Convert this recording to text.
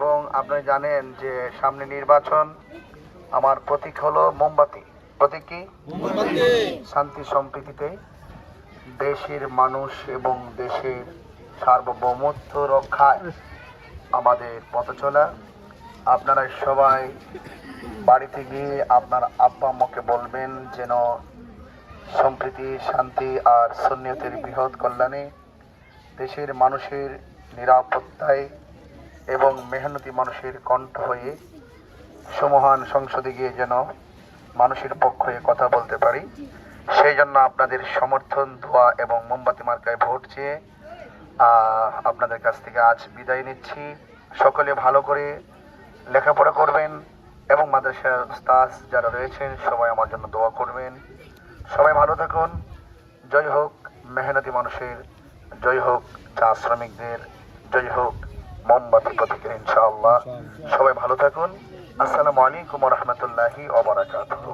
এবং আপনি জানেন যে সামনে নির্বাচন আমার প্রতীক হলো মোমবাতি। প্রতীক কি? শান্তি সম্প্রীতিতে দেশের মানুষ এবং দেশের সার্বভৌমত্ব রক্ষায় আমাদের পথ চলা। আপনারা সবাই বাড়িতে গিয়ে আপনার আব্বা আম্মাকে বলবেন যেন সম্প্রীতি শান্তি আর সন্ন্যতের বৃহৎ কল্যাণে দেশের মানুষের নিরাপত্তায় এবং মেহনতি মানুষের কণ্ঠ হয়ে সমহান সংসদে গিয়ে যেন মানুষের পক্ষ হয়ে কথা বলতে পারি। সেই জন্য আপনাদের সমর্থন, দোয়া এবং মোমবাতি মার্কায় ভোট চেয়ে আপনাদের কাছ থেকে আজ বিদায় নিচ্ছি। সকলে ভালো করে লেখাপড়া করবেন এবং মাদ্রাসার উস্তাজ যারা রয়েছেন, সবাই আমার জন্য দোয়া করবেন। সবাই ভালো থাকুন। জয় হোক, মেহনতি মানুষের, জয় হোক, চা শ্রমিকদের, জয় হোক মোমবাতি প্রতীকের ইনশাআল্লাহ। সবাই ভালো থাকুন। আসসালামু আলাইকুম রহমতুল্লাহি ওবরাকাতুহ